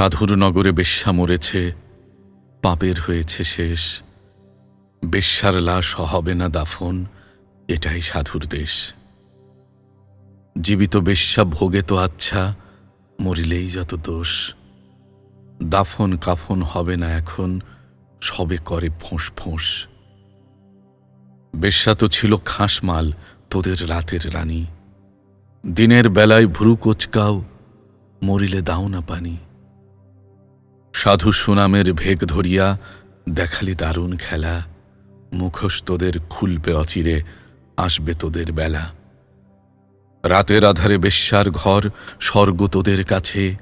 সাধুর নগরে বেশ্যা মরেছে, পাপের হয়েছে শেষ। বেশ্যার লাশ হবে না দাফন, এটাই সাধুর দেশ। জীবিত বেশ্যা ভোগে তো আচ্ছা মরিলেই যত দোষ। দাফন কাফন হবে না এখন, সবে করে ফোঁস ফোঁস। বেশ্যা তো ছিল খাসমাল তোদের রাতের রানী। দিনের বেলায় ভ্রু কোচকাও, মরিলে দাও না পানি। সাধু সুনামের ভেগ ধরিয়া দেখালি দারুণ খেলা। মুখোশ তোদের খুলবে অচিরে, আসবে তোদের বেলা। রাতের আধারে বেশ্যার ঘর, স্বর্গ তোদের কাছে।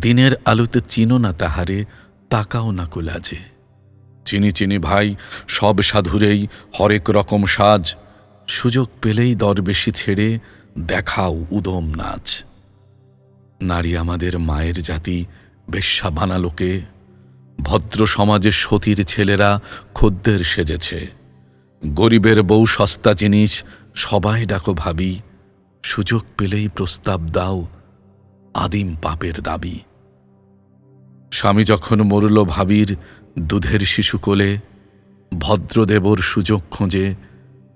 দিনের আলোতে চিনো না তাহারে, তাকাও না কোলাজে। চিনি চিনি ভাই, সব সাধুরেই হরেক রকম সাজ। সুযোগ পেলেই দরবেশি ছেড়ে দেখাও উদম নাচ। নারী আমাদের মায়ের জাতি বেশ্যা বানালোকে, ভদ্র সমাজে সতীর ছেলেরা খদ্দের সেজেছে। গরিবের বউ সস্তা জিনিস, সবাই ডাকো ভাবি, সুযোগ পেলেই প্রস্তাব দাও আদিম পাপের দাবি। স্বামী যখন মরল ভাবির দুধের শিশু কোলে, ভদ্রদেবর সুযোগ খোঁজে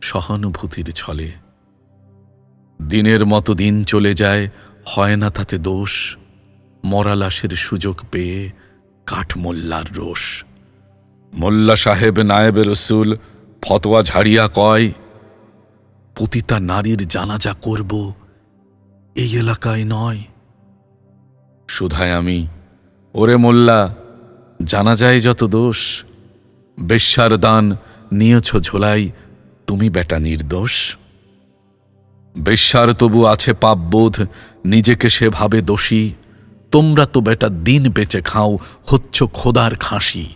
সহানুভূতির ছলে। দিনের মতো দিন চলে যায়, হয় না তাতে দোষ মরালাসের সুযোগ পেয়ে কাঠ মোল্লার রোষ। মোল্লা সাহেব নায়েবে রসুল ফতোয়া ঝাড়িয়া কয়, পতিতা নারীর জানাজা করব এই এলাকায় নয়। শুধায় আমি, ওরে মোল্লা জানা যায় যত দোষ, বেশ্যার দান নিয়েছ ঝোলাই, তুমি বেটা নির্দোষ। বেশ্যার তবু আছে পাপবোধ, নিজেকে সেভাবে দোষী। তোমরা তো বেটা দিন বেঁচে খাও, হচ্ছ খোদার খাসি।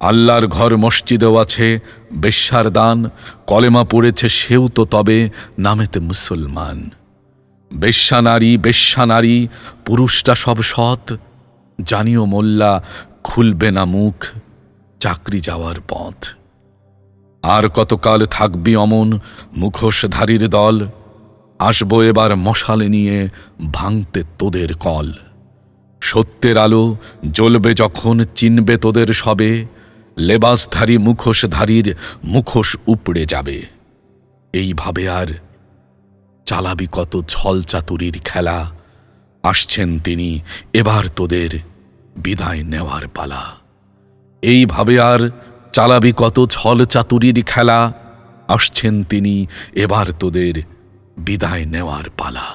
আল্লাহর ঘর মসজিদেও আছে, বেশ্যার দান, কলেমা পড়েছে সেও তো তবে নামেতে মুসলমান। বেশ্যা নারী বেশ্যা নারী, পুরুষটা সব সৎ, জানিও মোল্লা, খুলবে না মুখ, চাকরি যাওয়ার পথ। আর কতকাল থাকবি অমন মুখোশধারীর দল, আসব এবার মশালে নিয়ে ভাঙতে তোদের কল। সত্যের আলো জ্বলবে যখন চিনবে তোদের সবে, লেবাসধারী মুখোশধারীর মুখোশ উপড়ে যাবে। এইভাবে আর চালাবি কত ছল চাতুরির খেলা, আসছেন তিনি এবার তোদের বিদায় নেওয়ার পালা। এইভাবে আর চালাবি কত ছল চাতুরির খেলা, আসছেন তিনি এবার তোদের বিদায় নেওয়ার পালা।